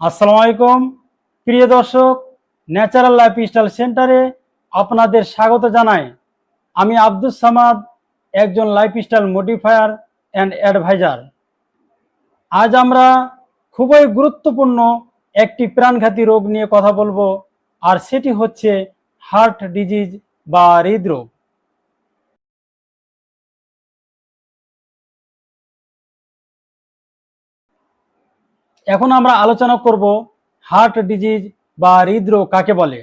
আসসালামু আলাইকুম। প্রিয় দর্শক ন্যাচারাল লাইফ স্টাইল সেন্টারে আপনাদের স্বাগত জানাই। আমি আব্দুস সামাদ, একজন life style modifier and advisor আজ আমরা খুবই গুরুত্বপূর্ণ একটি প্রাণঘাতী রোগ নিয়ে কথা বলব, আর সেটি হচ্ছে হার্ট ডিজিজ বা হৃদরোগ। এখন আমরা আলোচনা করব হার্ট ডিজিজ বা হৃদরোগ কাকে বলে?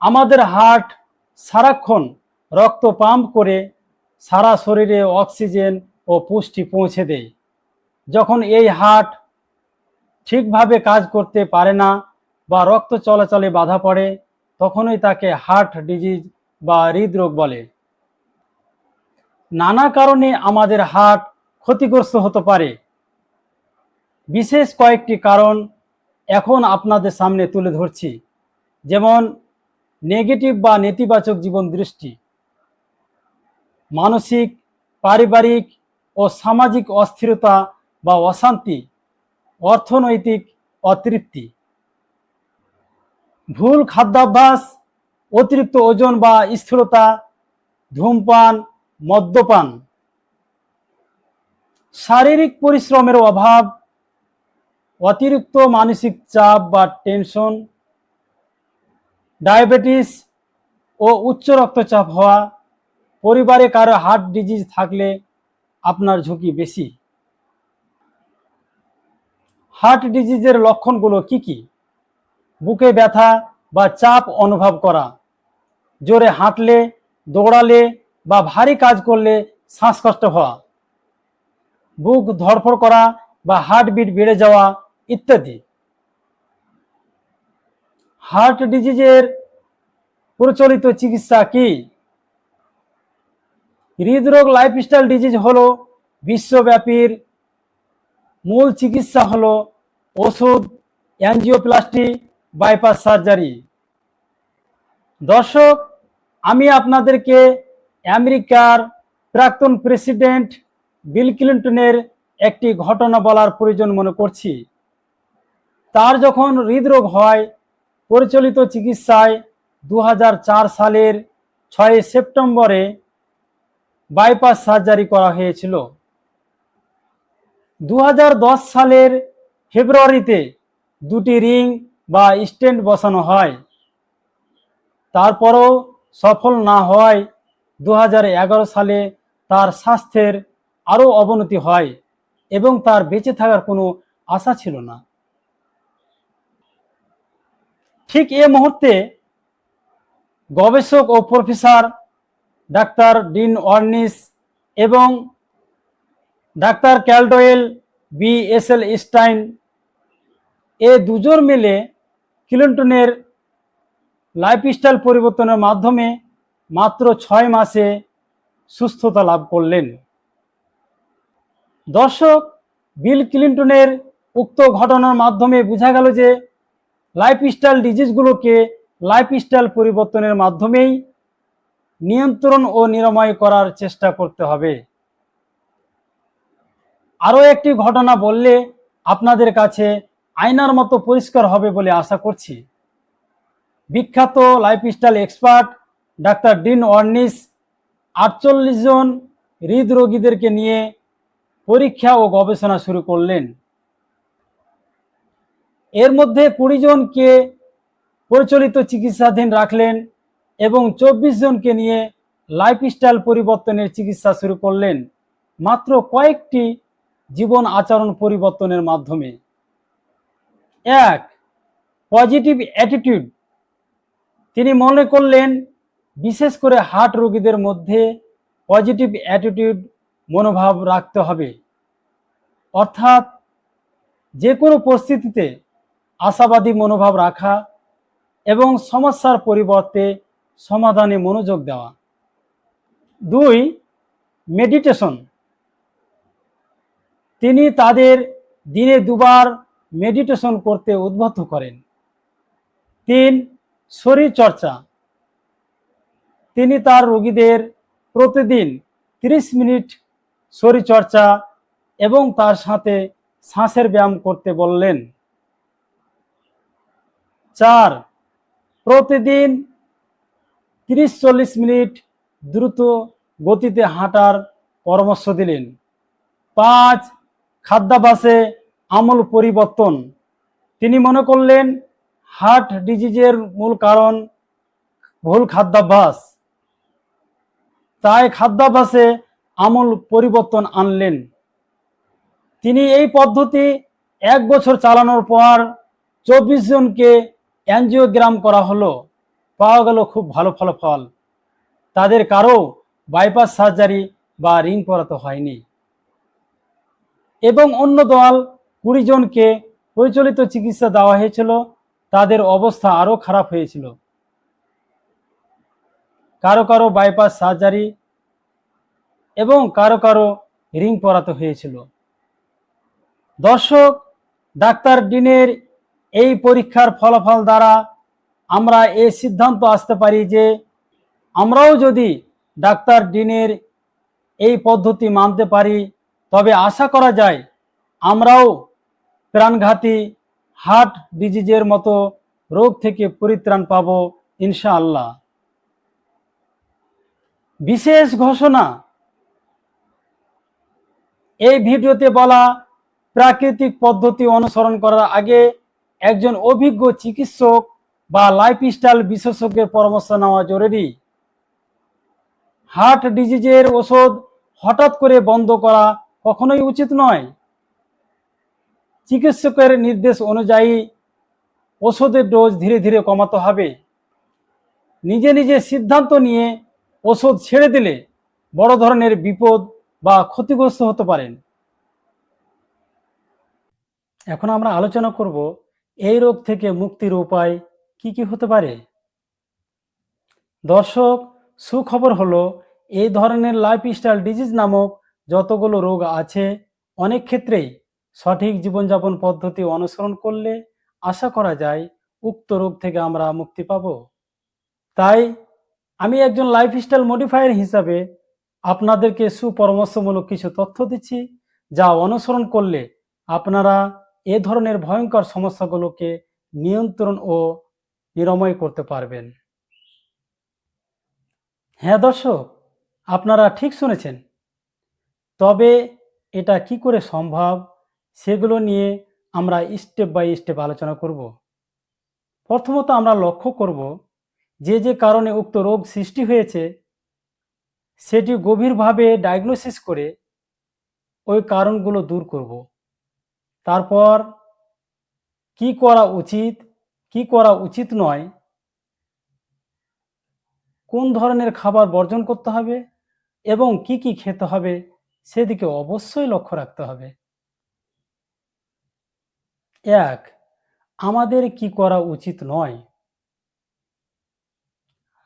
আমাদের হার্ট সারাক্ষণ রক্ত পাম্প করে সারা শরীরে অক্সিজেন ও পুষ্টি পৌঁছে দেয়। যখন এই হার্ট ঠিকভাবে কাজ করতে পারে না বা রক্ত চলাচলে বাধা পড়ে, তখনই তাকে হার্ট ডিজিজ বা হৃদরোগ বলে। নানা কারণে আমাদের হার্ট ক্ষতিগ্রস্ত হতে পারে। বিশেষ কয়েকটি কারণ এখন আপনাদের সামনে তুলে ধরছি। যেমন, নেগেটিভ বা নেতিবাচক জীবন দৃষ্টি, মানসিক, পারিবারিক ও সামাজিক অস্থিরতা বা অশান্তি, অর্থনৈতিক অতৃপ্তি, ভুল খাদ্যাভ্যাস, অতিরিক্ত ওজন বা স্থূলতা ধূমপান, মদ্যপান। শারীরিক পরিশ্রমের অভাব, অতিরিক্ত মানসিক চাপ বা টেনশন ডায়াবেটিস ও উচ্চ রক্তচাপ হওয়া, পরিবারে কারও হার্ট ডিজিজ থাকলে আপনার ঝুঁকি বেশি। হার্ট ডিজিজের লক্ষণগুলো কি কি? বুকে ব্যথা বা চাপ অনুভব করা, জোরে হাঁটলে, দৌড়ালে বা ভারী কাজ করলে শ্বাসকষ্ট হওয়া বুক ধড়ফড় করা বা হার্টবিট বেড়ে যাওয়া ইত্যাদি। হার্ট ডিজিজের প্রচলিত চিকিৎসা কি? হৃদরোগ লাইফস্টাইল ডিজিজ হলো বিশ্বব্যাপীর মূল চিকিৎসা হলো ওষুধ অ্যাঞ্জিওপ্লাস্টি বাইপাস সার্জারি। দর্শক, আমি আপনাদেরকে আমেরিকার প্রাক্তন প্রেসিডেন্ট বিল ক্লিন্টনের একটি ঘটনা বলার প্রয়োজন মনে করছি। তার যখন হৃদরোগ হয়, পরিচালিত চিকিৎসায় দু হাজার চার সালের ছয় সেপ্টেম্বরে বাইপাস সার্জারি করা হয়েছিল। দু হাজার দশ সালের ফেব্রুয়ারিতে দুটি রিং বা স্টেন্ট বসানো হয়। তারপরও সফল না হওয়ায় দু হাজার এগারো সালে তার স্বাস্থ্যের আরও অবনতি হয় এবং তার বেঁচে থাকার কোনো আশা ছিল না। ঠিক এ মুহূর্তে গবেষক ও প্রফেসর ডাক্তার ডিন অর্নিস এবং doctor Caldwell B Esselstyn এ দুজন মিলে ক্লিন্টনের লাইফস্টাইল পরিবর্তনের মাধ্যমে মাত্র ছয় মাসে সুস্থতা লাভ করলেন। দর্শক, বিল ক্লিন্টনের উক্ত ঘটনার মাধ্যমে বোঝা গেল যে লাইফস্টাইল ডিজিজগুলোকে লাইফস্টাইল পরিবর্তনের মাধ্যমেই নিয়ন্ত্রণ ও নিরাময় করার চেষ্টা করতে হবে। আরও একটি ঘটনা বললে আপনাদের কাছে আয়নার মতো পরিষ্কার হবে বলে আশা করছি। বিখ্যাত lifestyle expert doctor Dean Ornish আটচল্লিশ জন হৃদরোগীদেরকে নিয়ে পরীক্ষা ও গবেষণা শুরু করলেন। এর মধ্যে কুড়ি জনকে পরিচালিত চিকিৎসাধীন রাখলেন এবং চব্বিশ জনকে নিয়ে লাইফস্টাইল পরিবর্তনের চিকিৎসা শুরু করলেন মাত্র কয়েকটি জীবন আচরণ পরিবর্তনের মাধ্যমে। এক পজিটিভ অ্যাটিটিউড তিনি মনে করলেন, বিশেষ করে হার্ট রোগীদের মধ্যে পজিটিভ অ্যাটিটিউড মনোভাব রাখতে হবে। অর্থাৎ যে কোনো পরিস্থিতিতে আশাবাদী মনোভাব রাখা এবং সমস্যার পরিবর্তে সমাধানে মনোযোগ দেওয়া। দুই মেডিটেশন তিনি তাদের দিনে দুবার মেডিটেশন করতে উদ্বুদ্ধ করেন। তিন শরীর চর্চা তিনি তার রোগীদের প্রতিদিন 30 মিনিট শরীরচর্চা এবং তার সাথে শ্বাসের ব্যায়াম করতে বললেন। চার, প্রতিদিন তিরিশ চল্লিশ মিনিট দ্রুত গতিতে হাঁটার পরামর্শ দিলেন। পাঁচ, খাদ্যাভ্যাসে আমূল পরিবর্তন। তিনি মনে করলেন, হার্ট ডিজিজের মূল কারণ ভুল খাদ্যাভ্যাস। তাই খাদ্যাভ্যাসে আমূল পরিবর্তন আনলেন। তিনি এই পদ্ধতি এক বছর চালানোর পর চব্বিশ জনকে অ্যাঞ্জিওগ্রাম করা হলো। পাওয়া গেল খুব ভালো ফলাফল। তাদের কারও বাইপাস সার্জারি বা রিং করাতে হয়নি। এবং অন্য দল কুড়ি জনকে পরিচালিত চিকিৎসা দেওয়া হয়েছিল। তাদের অবস্থা আরও খারাপ হয়েছিল। কারও কারও বাইপাস সার্জারি এবং কারও কারও রিং পরাতে হয়েছিল। দর্শক, ডাক্তার ডিনের এই পরীক্ষার ফলাফল দ্বারা আমরা এই সিদ্ধান্ত আসতে পারি যে আমরাও যদি ডাক্তার ডিনের এই পদ্ধতি মানতে পারি, তবে আশা করা যায় আমরাও প্রাণঘাতী হার্ট ডিজিজের মতো রোগ থেকে পরিত্রাণ পাব ইনশাআল্লাহ। বিশেষ ঘোষণা এই ভিডিওতে বলা প্রাকৃতিক পদ্ধতি অনুসরণ করার আগে একজন অভিজ্ঞ চিকিৎসক বা লাইফস্টাইল বিশেষজ্ঞের পরামর্শ নেওয়া জরুরি। হার্ট ডিজিজের ওষুধ হঠাৎ করে বন্ধ করা কখনোই উচিত নয়। চিকিৎসকের নির্দেশ অনুযায়ী ওষুধের ডোজ ধীরে ধীরে কমাতে হবে। নিজে নিজে সিদ্ধান্ত নিয়ে ওষুধ ছেড়ে দিলে বড় ধরনের বিপদ বা ক্ষতিগ্রস্ত হতে পারেন। এখন আমরা আলোচনা করব, এই রোগ থেকে মুক্তির উপায় কি কি হতে পারে? দর্শক, সুখবর হলো, এই ধরনের লাইফস্টাইল ডিজিজ নামক যতগুলো রোগ আছে, অনেক ক্ষেত্রেই সঠিক জীবনযাপন পদ্ধতি অনুসরণ করলে আশা করা যায় উক্ত রোগ থেকে আমরা মুক্তি পাব। তাই আমি একজন লাইফস্টাইল মডিফায়ার হিসাবে আপনাদেরকে সুপরামর্শমূলক কিছু তথ্য দিচ্ছি, যা অনুসরণ করলে আপনারা এ ধরনের ভয়ঙ্কর সমস্যাগুলোকে নিয়ন্ত্রণ ও নিরাময় করতে পারবেন। হ্যাঁ দর্শক, আপনারা ঠিক শুনেছেন। তবে এটা কি করে সম্ভব, সেগুলো নিয়ে আমরা স্টেপ বাই স্টেপ আলোচনা করব। প্রথমত আমরা লক্ষ্য করব যে যে কারণে উক্ত রোগ সৃষ্টি হয়েছে সেটি গভীরভাবে ডায়াগনোসিস করে ওই কারণগুলো দূর করব। তারপর কি করা উচিত, কি করা উচিত নয়, কোন ধরনের খাবার বর্জন করতে হবে এবং কি কি খেতে হবে সেদিকে অবশ্যই লক্ষ্য রাখতে হবে। এক, আমাদের কি করা উচিত নয়?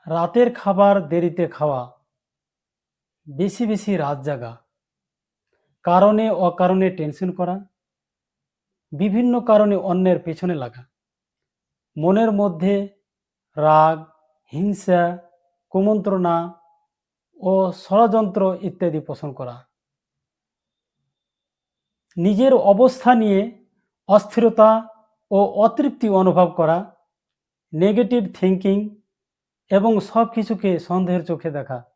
রাতের খাবার দেরিতে খাওয়া। বেশি বেশি রাত জাগা। কারণে, অকারণে টেনশন করা। বিভিন্ন কারণে অন্যের পেছনে লাগা। মনের মধ্যে রাগ, হিংসা, কুমন্ত্রণা ও ষড়যন্ত্র ইত্যাদি পোষণ করা। নিজের অবস্থা নিয়ে অস্থিরতা ও অতৃপ্তি অনুভব করা নেগেটিভ থিঙ্কিং এবং সব কিছুকে সন্দেহের চোখে দেখা।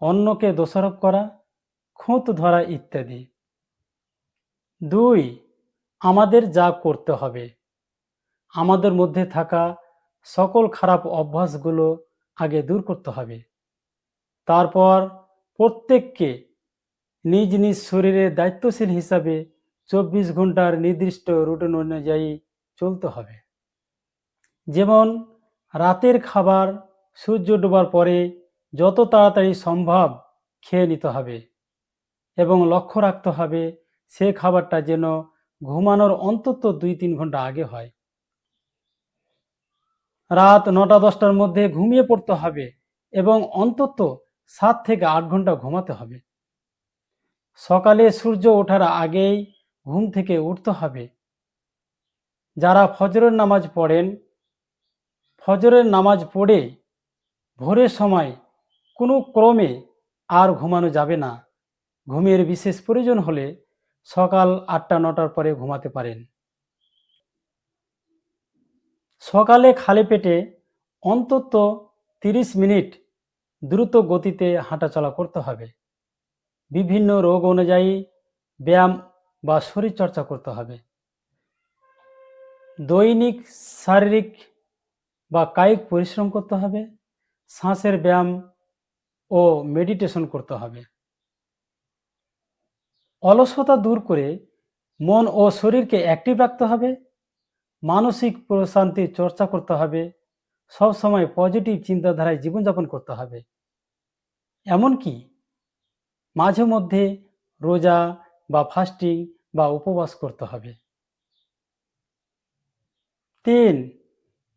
অন্যকে দোষারোপ করা, খুঁত ধরা ইত্যাদি। দুই, আমাদের যা করতে হবে। আমাদের মধ্যে থাকা সকল খারাপ অভ্যাসগুলো আগে দূর করতে হবে। তারপর প্রত্যেককে নিজ নিজ শরীরে দায়িত্বশীল হিসাবে চব্বিশ ঘণ্টার নির্দিষ্ট রুটিন অনুযায়ী চলতে হবে। যেমন, রাতের খাবার সূর্য ডোবার পরে যত তাড়াতাড়ি সম্ভব খেয়ে নিতে হবে এবং লক্ষ্য রাখতে হবে সে খাবারটা যেন ঘুমানোর অন্তত দুই তিন ঘণ্টা আগে হয়। রাত নটা দশটার মধ্যে ঘুমিয়ে পড়তে হবে এবং অন্তত সাত থেকে আট ঘণ্টা ঘুমাতে হবে। সকালে সূর্য ওঠার আগেই ঘুম থেকে উঠতে হবে। যারা ফজরের নামাজ পড়েন, ফজরের নামাজ পড়ে ভোরের সময় কোনো ক্রমে আর ঘুমানো যাবে না। ঘুমের বিশেষ প্রয়োজন হলে সকাল আটটা, নটার পরে ঘুমাতে পারেন। সকালে খালি পেটে অন্তত তিরিশ মিনিট দ্রুত গতিতে হাঁটাচলা করতে হবে। বিভিন্ন রোগ অনুযায়ী ব্যায়াম বা শরীরচর্চা করতে হবে। দৈনিক শারীরিক বা কায়িক পরিশ্রম করতে হবে। শ্বাসের ব্যায়াম ও মেডিটেশন করতে হবে। অলসতা দূর করে মন ও শরীরকে অ্যাক্টিভ রাখতে হবে। মানসিক প্রশান্তির চর্চা করতে হবে। সব সময় পজিটিভ চিন্তাধারায় জীবনযাপন করতে হবে। এমনকি মাঝে মধ্যে রোজা বা ফাস্টিং বা উপবাস করতে হবে। তিন,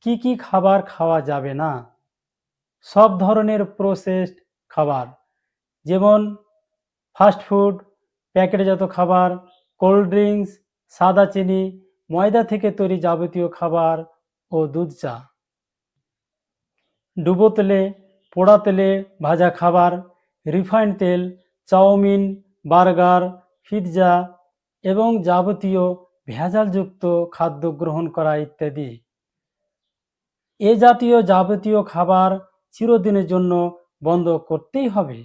কি কি খাবার খাওয়া যাবে না? সব ধরনের প্রসেসড খাবার। যেমন ফাস্ট ফুড প্যাকেটজাত খাবার কোল্ড ড্রিঙ্কস সাদা চিনি, ময়দা থেকে তৈরি যাবতীয় খাবার ও দুধ চা। ডুবো তেলে, পোড়া তেলে ভাজা খাবার রিফাইন্ড তেল, চাউমিন, বার্গার, পিৎজা এবং যাবতীয় ভেজালযুক্ত খাদ্য গ্রহণ করা ইত্যাদি। এ জাতীয় যাবতীয় খাবার চিরদিনের জন্য বন্ধ করতেই হবে।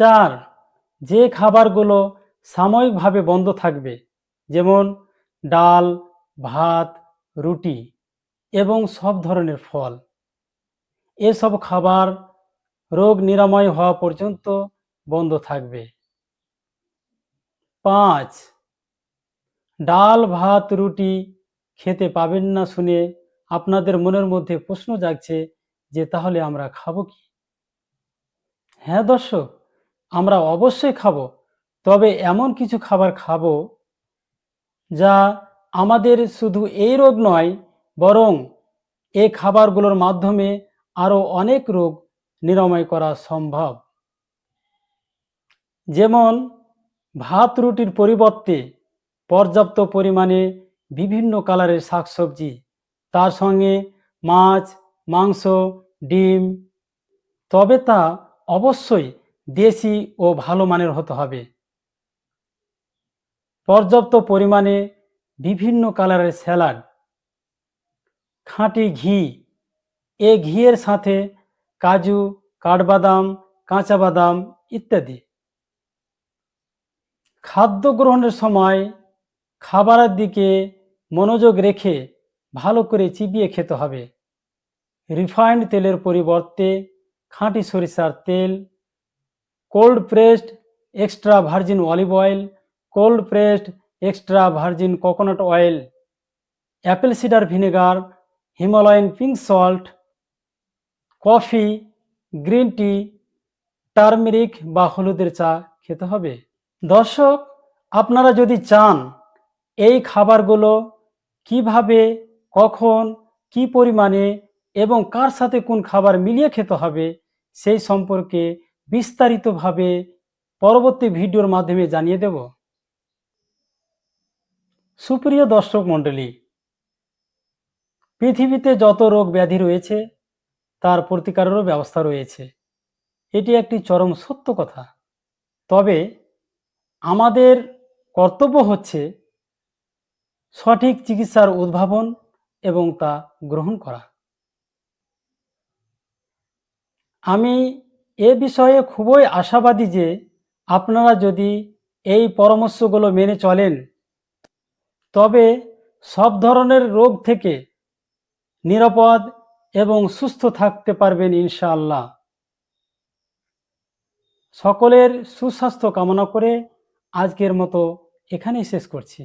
চার, যে খাবারগুলো সাময়িকভাবে বন্ধ থাকবে, যেমন ডাল, ভাত, রুটি এবং সব ধরনের ফল, এসব খাবার রোগ নিরাময় হওয়া পর্যন্ত বন্ধ থাকবে। পাঁচ, ডাল, ভাত, রুটি খেতে পাবেন না শুনে আপনাদের মনের মধ্যে প্রশ্ন জাগছে যে তাহলে আমরা খাব কি? হ্যাঁ দর্শক, আমরা অবশ্যই খাব। তবে এমন কিছু খাবার খাব যা আমাদের শুধু এই রোগ নয়, বরং এই খাবারগুলোর মাধ্যমে আরও অনেক রোগ নিরাময় করা সম্ভব। যেমন, ভাত রুটির পরিবর্তে পর্যাপ্ত পরিমাণে বিভিন্ন কালারের শাকসবজি, তার সঙ্গে মাছ, মাংস, ডিম, তবে তা অবশ্যই দেশি ও ভালো মানের হতে হবে। পর্যাপ্ত পরিমাণে বিভিন্ন কালারের স্যালাড, খাঁটি ঘি, এ ঘিয়ের সাথে কাজু, কাঠবাদাম কাঁচা বাদাম ইত্যাদি। খাদ্য গ্রহণের সময় খাবারের দিকে মনোযোগ রেখে ভালো করে চিবিয়ে খেতে হবে। রিফাইন্ড তেলের পরিবর্তে খাঁটি সরিষার তেল cold pressed extra virgin olive oil cold pressed extra virgin coconut oil apple cider vinegar Himalayan pink salt coffee green tea turmeric বা হলুদের চা খেতে হবে। দর্শক, আপনারা যদি চান এই খাবারগুলো কীভাবে, কখন, কি পরিমাণে এবং কার সাথে কোন খাবার মিলিয়ে খেতে হবে সেই সম্পর্কে বিস্তারিতভাবে পরবর্তী ভিডিওর মাধ্যমে জানিয়ে দেব। সুপ্রিয় দর্শক মণ্ডলী, পৃথিবীতে যত রোগ ব্যাধি রয়েছে, তার প্রতিকারেরও ব্যবস্থা রয়েছে। এটি একটি চরম সত্য কথা। তবে আমাদের কর্তব্য হচ্ছে সঠিক চিকিৎসার উদ্ভাবন এবং তা গ্রহণ করা। আমি এ বিষয়ে খুবই আশাবাদী যে আপনারা যদি এই পরামর্শগুলো মেনে চলেন। তবে সব ধরনের রোগ থেকে নিরাপদ এবং সুস্থ থাকতে পারবেন ইনশাআল্লাহ। সকলের সুস্বাস্থ্য কামনা করে আজকের মতো এখানেই শেষ করছি।